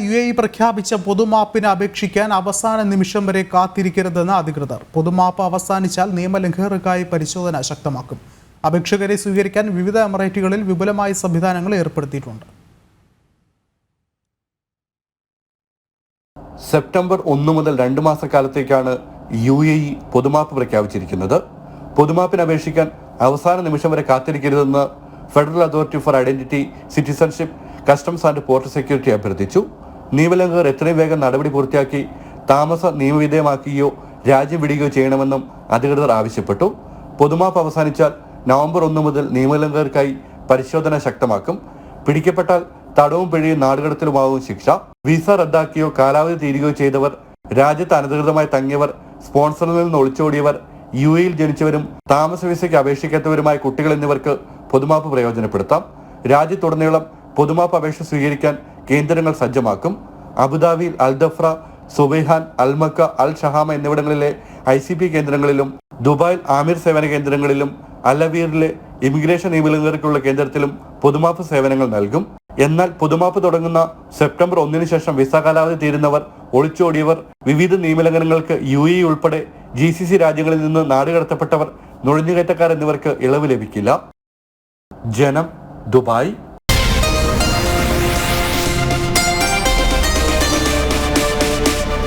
U A E പ്രഖ്യാപിച്ച പൊതുമാപ്പിന് അപേക്ഷിക്കാൻ അവസാന നിമിഷം വരെ കാത്തിരിക്കരുതെന്ന് അധികൃതർ. പൊതുമാപ്പ് അവസാനിച്ചാൽ നിയമലംഘകർക്കായി പരിശോധന ശക്തമാക്കും. അപേക്ഷകരെ സ്വീകരിക്കാൻ വിവിധ എമറേറ്റുകളിൽ വിപുലമായ സംവിധാനങ്ങൾ ഏർപ്പെടുത്തിയിട്ടുണ്ട്. സെപ്റ്റംബർ ഒന്ന് മുതൽ രണ്ട് മാസക്കാലത്തേക്കാണ് യു എ ഇ പൊതുമാപ്പ് പ്രഖ്യാപിച്ചിരിക്കുന്നത്. പൊതുമാപ്പിന് അപേക്ഷിക്കാൻ അവസാന നിമിഷം വരെ കാത്തിരിക്കരുതെന്ന് federal authority for identity citizenship customs and port security അഭ്യർത്ഥിച്ചു. നിയമലംഘകർ എത്രയും വേഗം നടപടി പൂർത്തിയാക്കി താമസ നിയമവിധേയമാക്കുകയോ രാജ്യം വിടുകയോ ചെയ്യണമെന്നും അധികൃതർ ആവശ്യപ്പെട്ടു. പൊതുമാപ്പ് അവസാനിച്ചാൽ നവംബർ ഒന്ന് മുതൽ നിയമലംഘകർക്കായി പരിശോധന ശക്തമാക്കും. പിടിക്കപ്പെട്ടാൽ തടവും പിഴയും നാടുകടത്തിലുമാവും ശിക്ഷ. വിസ റദ്ദാക്കിയോ കാലാവധി തീരുകയോ ചെയ്തവർ രാജ്യത്ത് അനധികൃതമായി തങ്ങിയവർ സ്പോൺസറിൽ നിന്ന് ഒളിച്ചോടിയവർ യു എയിൽ ജനിച്ചവരും താമസ വിസയ്ക്ക് അപേക്ഷിക്കാത്തവരുമായ കുട്ടികൾ എന്നിവർക്ക് പൊതുമാപ്പ് പ്രയോജനപ്പെടുത്താം. രാജ്യത്തുടനീളം പൊതുമാപ്പ് അപേക്ഷ സ്വീകരിക്കാൻ കേന്ദ്രങ്ങൾ സജ്ജമാക്കും. അബുദാബിയിൽ അൽദഫ്ര സുബൈഹാൻ അൽമക്ക അൽ ഷഹാമ എന്നിവിടങ്ങളിലെ ഐ സി പി കേന്ദ്രങ്ങളിലും ദുബായിൽ ആമിർ സേവന കേന്ദ്രങ്ങളിലും അലവീറിലെ ഇമിഗ്രേഷൻ നിയമനങ്ങൾക്കുള്ള കേന്ദ്രത്തിലും പൊതുമാപ്പ് സേവനങ്ങൾ നൽകും. എന്നാൽ പൊതുമാപ്പ് തുടങ്ങുന്ന സെപ്റ്റംബർ ഒന്നിനു ശേഷം വിസ കാലാവധി തീരുന്നവർ ഒളിച്ചോടിയവർ വിവിധ നിയമലംഘനങ്ങൾക്ക് യു എ ഉൾപ്പെടെ ജി സി സി രാജ്യങ്ങളിൽ നിന്ന് നാടുകടത്തപ്പെട്ടവർ നുഴഞ്ഞുകയറ്റക്കാർ എന്നിവർക്ക് ഇളവ് ലഭിക്കില്ല. ജനം ദുബായ്